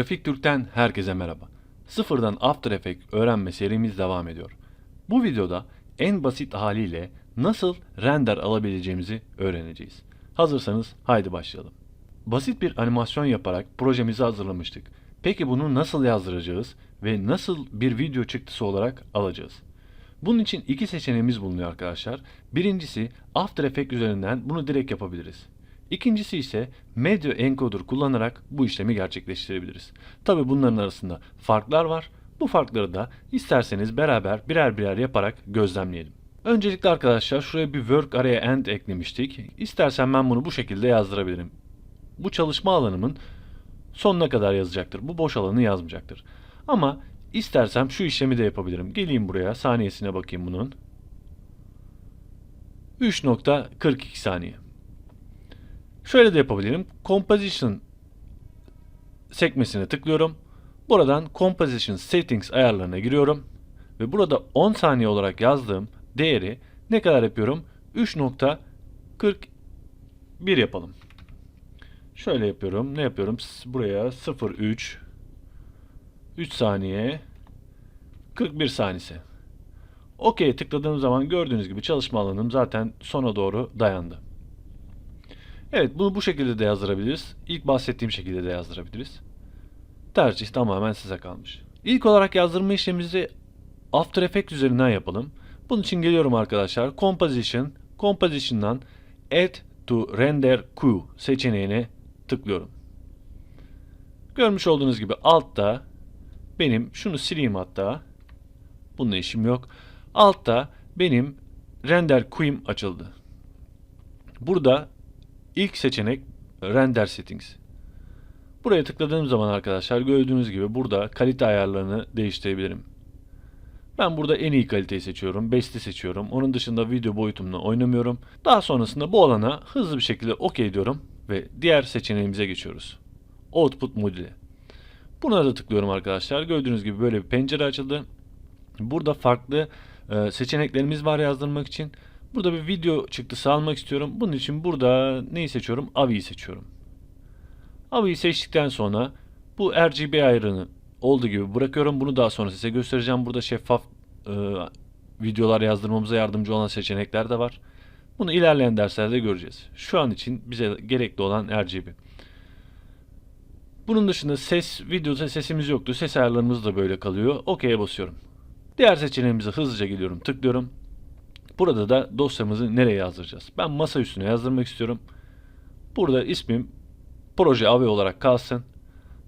Grafik Türk'ten herkese merhaba. Sıfırdan After Effects öğrenme serimiz devam ediyor. Bu videoda en basit haliyle nasıl render alabileceğimizi öğreneceğiz. Hazırsanız haydi başlayalım. Basit bir animasyon yaparak projemizi hazırlamıştık. Peki bunu nasıl yazdıracağız ve nasıl bir video çıktısı olarak alacağız? Bunun için iki seçeneğimiz bulunuyor arkadaşlar. Birincisi After Effects üzerinden bunu direkt yapabiliriz. İkincisi ise Media Encoder kullanarak bu işlemi gerçekleştirebiliriz. Tabi bunların arasında farklar var. Bu farkları da isterseniz beraber birer birer yaparak gözlemleyelim. Öncelikle arkadaşlar şuraya bir work araya end eklemiştik. İstersen ben bunu bu şekilde yazdırabilirim. Bu çalışma alanımın sonuna kadar yazacaktır. Bu boş alanı yazmayacaktır. Ama istersem şu işlemi de yapabilirim. Geleyim buraya saniyesine bakayım bunun. 3.42 saniye. Şöyle de yapabilirim. Composition sekmesine tıklıyorum. Buradan Composition Settings ayarlarına giriyorum. Ve burada 10 saniye olarak yazdığım değeri ne kadar yapıyorum? 3.41 yapalım. Şöyle yapıyorum. Ne yapıyorum? Buraya 0.3 3 saniye 41 saniyesi. OK tıkladığım zaman gördüğünüz gibi çalışma alanım zaten sona doğru dayandı. Evet bunu bu şekilde de yazdırabiliriz. İlk bahsettiğim şekilde de yazdırabiliriz. Tercih tamamen size kalmış. İlk olarak yazdırma işlemimizi After Effects üzerinden yapalım. Bunun için geliyorum arkadaşlar. Composition, Composition'dan Add to Render Queue seçeneğine tıklıyorum. Görmüş olduğunuz gibi altta benim şunu sileyim hatta. Bununla işim yok. Altta benim render queue'm açıldı. Burada ilk seçenek render settings. Buraya tıkladığım zaman arkadaşlar gördüğünüz gibi burada kalite ayarlarını değiştirebilirim. Ben burada en iyi kaliteyi seçiyorum. Best'i seçiyorum. Onun dışında video boyutumla oynamıyorum. Daha sonrasında bu alana hızlı bir şekilde OK diyorum ve diğer seçeneğimize geçiyoruz. Output modülü. Buna da tıklıyorum arkadaşlar. Gördüğünüz gibi böyle bir pencere açıldı. Burada farklı e, seçeneklerimiz var yazdırmak için. Burada bir video çıktısı almak istiyorum. Bunun için burada neyi seçiyorum? AVI'yi seçiyorum. AVI'yi seçtikten sonra bu RGB ayarını olduğu gibi bırakıyorum. Bunu daha sonra size göstereceğim. Burada şeffaf e, videolar yazdırmamıza yardımcı olan seçenekler de var. Bunu ilerleyen derslerde göreceğiz. Şu an için bize gerekli olan RGB. Bunun dışında ses, videoda sesimiz yoktu. Ses ayarlarımız da böyle kalıyor. OK'ye basıyorum. Diğer seçeneğimize hızlıca geliyorum. Tıklıyorum. Burada da dosyamızı nereye yazdıracağız? Ben masa üstüne yazdırmak istiyorum. Burada ismim proje AVI olarak kalsın.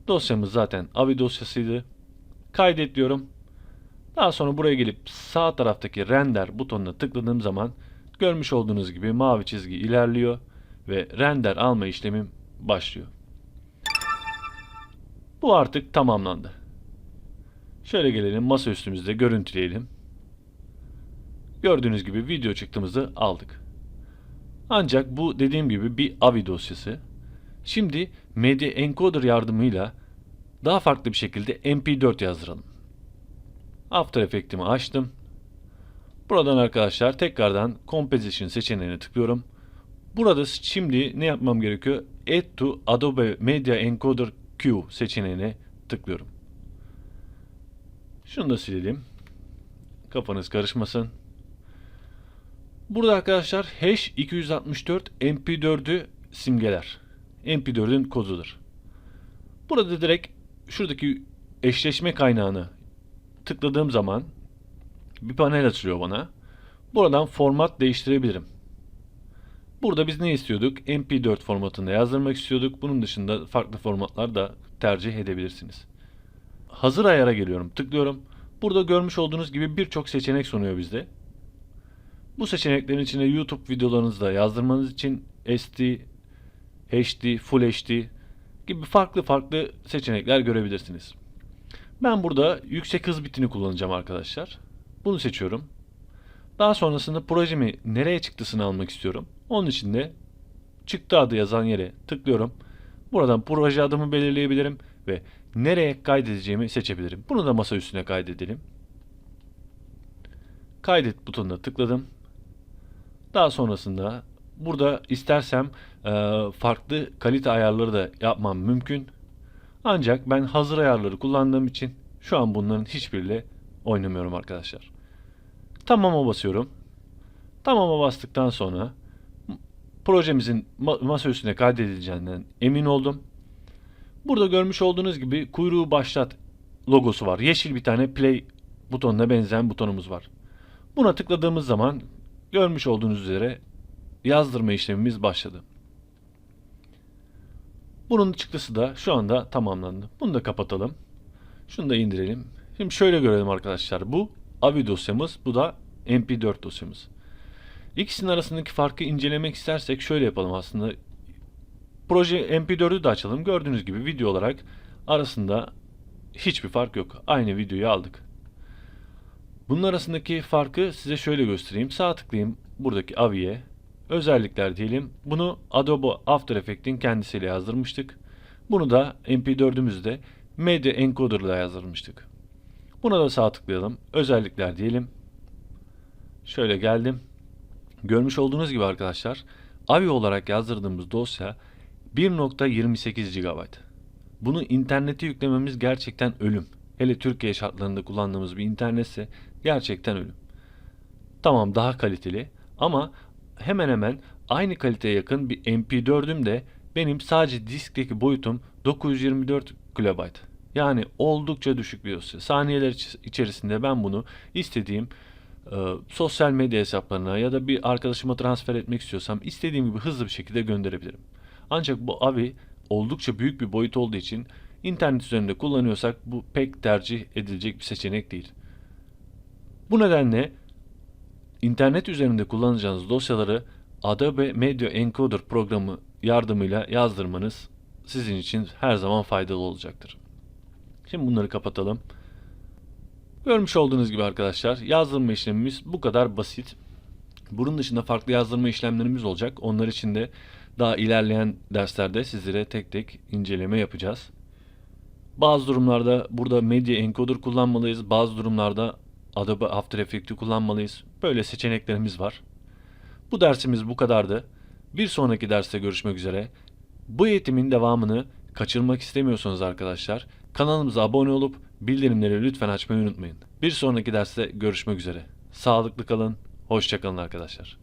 Dosyamız zaten AVI dosyasıydı. Kaydet diyorum. Daha sonra buraya gelip sağ taraftaki render butonuna tıkladığım zaman görmüş olduğunuz gibi mavi çizgi ilerliyor ve render alma işlemim başlıyor. Bu artık tamamlandı. Şöyle gelelim masa üstümüzde görüntüleyelim. Gördüğünüz gibi video çıktığımızı aldık. Ancak bu dediğim gibi bir AVI dosyası. Şimdi Media Encoder yardımıyla daha farklı bir şekilde MP4 yazdıralım. After Effects'imi açtım. Buradan arkadaşlar tekrardan Composition seçeneğine tıklıyorum. Burada şimdi ne yapmam gerekiyor? Add to Adobe Media Encoder Q seçeneğine tıklıyorum. Şunu da silelim. Kafanız karışmasın. Burada arkadaşlar hash 264 mp4'ü simgeler. mp4'ün kodudur. Burada direkt şuradaki eşleşme kaynağını tıkladığım zaman bir panel açılıyor bana. Buradan format değiştirebilirim. Burada biz ne istiyorduk? MP4 formatında yazdırmak istiyorduk. Bunun dışında farklı formatlar da tercih edebilirsiniz. Hazır ayara geliyorum. Tıklıyorum. Burada görmüş olduğunuz gibi birçok seçenek sunuyor bizde. Bu seçeneklerin içine YouTube videolarınızı da yazdırmanız için SD, HD, Full HD gibi farklı farklı seçenekler görebilirsiniz. Ben burada yüksek hız bitini kullanacağım arkadaşlar. Bunu seçiyorum. Daha sonrasında projemi nereye çıktısını almak istiyorum. Onun için de çıktı adı yazan yere tıklıyorum. Buradan proje adımı belirleyebilirim ve nereye kaydedeceğimi seçebilirim. Bunu da masa üstüne kaydedelim. Kaydet butonuna tıkladım. Daha sonrasında burada istersem e, farklı kalite ayarları da yapmam mümkün. Ancak ben hazır ayarları kullandığım için şu an bunların hiçbiriyle oynamıyorum arkadaşlar. Tamam'a basıyorum. Tamam'a bastıktan sonra projemizin ma- masa üstüne kaydedileceğinden emin oldum. Burada görmüş olduğunuz gibi kuyruğu başlat logosu var. Yeşil bir tane play butonuna benzeyen butonumuz var. Buna tıkladığımız zaman görmüş olduğunuz üzere yazdırma işlemimiz başladı. Bunun çıktısı da şu anda tamamlandı. Bunu da kapatalım. Şunu da indirelim. Şimdi şöyle görelim arkadaşlar. Bu AVI dosyamız, bu da MP4 dosyamız. İkisinin arasındaki farkı incelemek istersek şöyle yapalım aslında. Proje MP4'ü de açalım. Gördüğünüz gibi video olarak arasında hiçbir fark yok. Aynı videoyu aldık. Bunun arasındaki farkı size şöyle göstereyim. Sağ tıklayayım buradaki AVI'ye. Özellikler diyelim. Bunu Adobe After Effects'in kendisiyle yazdırmıştık. Bunu da MP4'ümüzde Media Encoder ile yazdırmıştık. Buna da sağ tıklayalım. Özellikler diyelim. Şöyle geldim. Görmüş olduğunuz gibi arkadaşlar AVI olarak yazdırdığımız dosya 1.28 GB. Bunu internete yüklememiz gerçekten ölüm. Hele Türkiye şartlarında kullandığımız bir internetse gerçekten ölüm. Tamam daha kaliteli ama hemen hemen aynı kaliteye yakın bir MP4'üm de benim sadece diskteki boyutum 924 KB. Yani oldukça düşük bir dosya. Saniyeler içerisinde ben bunu istediğim e, sosyal medya hesaplarına ya da bir arkadaşıma transfer etmek istiyorsam istediğim gibi hızlı bir şekilde gönderebilirim. Ancak bu AVI oldukça büyük bir boyut olduğu için internet üzerinde kullanıyorsak bu pek tercih edilecek bir seçenek değil. Bu nedenle internet üzerinde kullanacağınız dosyaları Adobe Media Encoder programı yardımıyla yazdırmanız sizin için her zaman faydalı olacaktır. Şimdi bunları kapatalım. Görmüş olduğunuz gibi arkadaşlar yazdırma işlemimiz bu kadar basit. Bunun dışında farklı yazdırma işlemlerimiz olacak. Onlar için de daha ilerleyen derslerde sizlere tek tek inceleme yapacağız. Bazı durumlarda burada Media Encoder kullanmalıyız. Bazı durumlarda Adobe After Effects'i kullanmalıyız. Böyle seçeneklerimiz var. Bu dersimiz bu kadardı. Bir sonraki derste görüşmek üzere. Bu eğitimin devamını kaçırmak istemiyorsanız arkadaşlar kanalımıza abone olup bildirimleri lütfen açmayı unutmayın. Bir sonraki derste görüşmek üzere. Sağlıklı kalın, hoşçakalın arkadaşlar.